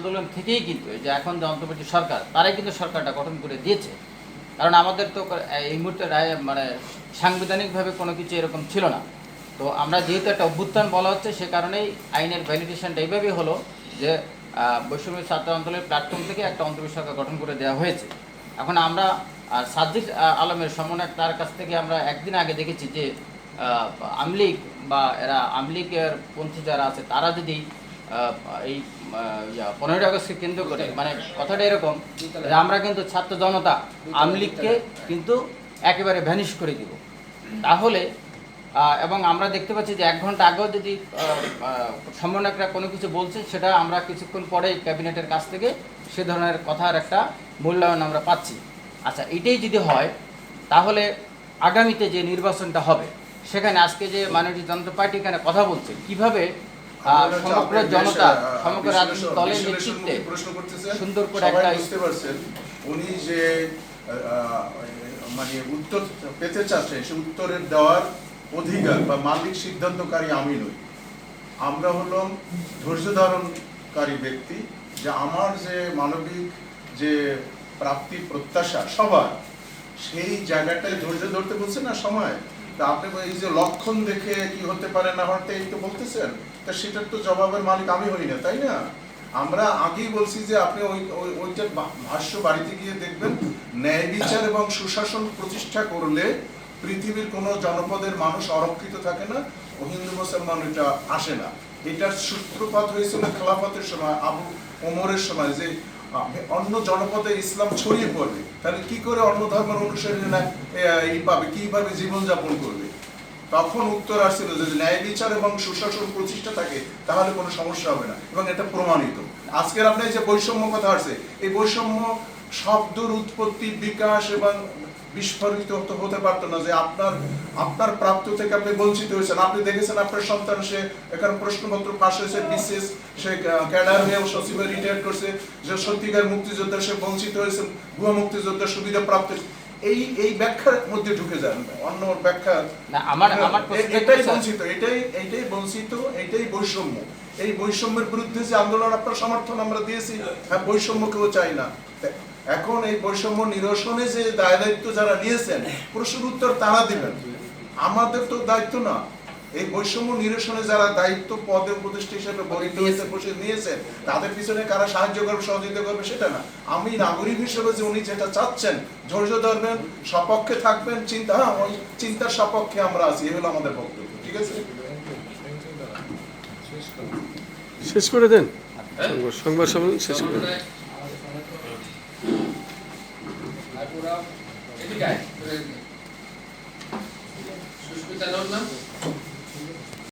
আন্দোলন থেকেই কিন্তু এই যে এখন যে অন্তর্বর্তী সরকার তারাই কিন্তু সরকারটা গঠন করে দিয়েছে। কারণ আমাদের তো এই মুহূর্তে মানে সাংবিধানিকভাবে কোনো কিছু এরকম ছিল না। তো আমরা যেহেতু একটা অভ্যুত্থান বলা হচ্ছে সে কারণেই আইনের ভ্যালিডেশনটা এইভাবেই হলো যে বৈষম্য ছাত্র আন্দোলনের প্ল্যাটফর্ম থেকে একটা অন্তর্বর্তী সরকার গঠন করে দেওয়া হয়েছে। এখন আমরা আহ, সাজ্জিদ আলমের সমন্বয়ক তার কাছ থেকে আমরা একদিন আগে দেখেছি যে আহ, আমলিগ বা এরা আমলিগের পন্থী যারা আছে তারা যদি এই পনেরোই আগস্টকে কেন্দ্র করে মানে কথাটা এরকম যে আমরা কিন্তু ছাত্র জনতা আমলিগকে কিন্তু একেবারে ভ্যানিশ করে দিব। তাহলে এবং আমরা দেখতে পাচ্ছি যে এক ঘণ্টা আগেও যদি সমন্বয়করা কোনো কিছু বলছে, সেটা আমরা কিছুক্ষণ পরে ক্যাবিনেটের কাছ থেকে সে ধরনের কথার একটা মূল্যায়ন আমরা পাচ্ছি। আচ্ছা এটাই যদি হয়, তাহলে আগামীতে যে নির্বাচনটা হবে, সেখানে আজকে যে মাননীয় জনতা পার্টি এখানে কথা বলছে, কীভাবে সমগ্র জনতা সমগ্র রাজনৈতিক দলের নেতৃত্বে সুন্দর করে একটা বুঝতে পারছেন উনি যে মানে উত্তর পেতে চাচ্ছেন সে উত্তরের দেওয়ার অধিকার বা মালিক সিদ্ধান্তকারী আমি নই। আমরা হলাম ধৈর্য ধারণকারী ব্যক্তি যে আমার যে মানবিক যে প্রাপ্তি প্রত্যাশা সবার সেই জায়গাটায় ধৈর্য ধরতে বলছেন না সময়? তা আপনি এই যে লক্ষণ দেখে কি হতে পারে না হতে এই তো বলতেছেন? তা সেটার তো জবাবের মালিক আমি হই না, তাই না? আমরা আগেই বলছি যে আপনি ওই, ওই- ওইটার ভাষ্য বাড়িতে গিয়ে দেখবেন, ন্যায় বিচার এবং সুশাসন প্রতিষ্ঠা করলে পৃথিবীর কোনো জনপদের মানুষ অরক্ষিত থাকে না ও হিন্দু, মুসলমান এটা আসে না। এটার সূত্রপাত হয়েছিল খেলাফতের সময়, আবু ওমরের সময়, যে অন্য জনপদে ইসলাম ছড়িয়ে পড়বে, তাহলে কি করে অন্য ধর্মের অনুসারীরা পাবে কীভাবে জীবনযাপন করবে? তখন উত্তর আসছিল যে ন্যায় বিচার এবং সুশাসন প্রতিষ্ঠা থাকে, তাহলে কোনো সমস্যা হবে না, এবং এটা প্রমাণিত। আজকের আপনার যে বৈষম্য কথা আসছে, এই বৈষম্য শব্দর উৎপত্তি বিকাশ এবং বিস্ফোরিত হতে পারতো না যে আপনার আপনার প্রাপ্ত থেকে আপনি বঞ্চিত হয়েছেন। আপনি দেখেছেন আপনার সন্তান সে এখানে প্রশ্নপত্র পাশ হয়েছে বিশেষ সে ক্যাডার হয়ে সচিবে রিটায়ার করছে যে সত্যিকার মুক্তিযোদ্ধা সে বঞ্চিত হয়েছে ভুয়া মুক্তিযোদ্ধা সুবিধা প্রাপ্ত এই এই ব্যাখ্যার মধ্যে ঢুকে যান অন্য ব্যাখ্যা। না আমার আমার এটাই বঞ্চিত এটাই এটাই বঞ্চিত এটাই বৈষম্য। এই বৈষম্যের বিরুদ্ধে যে আন্দোলন আপনার সমর্থন আমরা দিয়েছি হ্যাঁ বৈষম্য কেউ চাই না। এখন এই বৈষম্য নিরসনে যে দায় দায়িত্ব যারা নিয়েছেন প্রশ্নের উত্তর তারা দিবেন। আমাদের তো দায়িত্ব না। এই বৈষম্য নিরসনে যারা দায়িত্ব পদে উপদেষ্টা হিসেবে বরিত হয়েছে বসে নিয়েছেন তাদের পিছনে কারা সাহায্য করবে সহযোগিতা করবে সেটা না। আমি নাগরিক হিসেবে যে উনি যেটা চাচ্ছেন ধৈর্য ধরবেন সপক্ষে থাকবেন চিন্তা হ্যাঁ ওই চিন্তার সপক্ষে আমরা আছি এই হলো আমাদের বক্তব্য ঠিক আছে? শেষ করে দেন। সংবাদ- সংবাদ সম্মেলন শেষ করে এদিকে আয় সুস্মিতা নাম না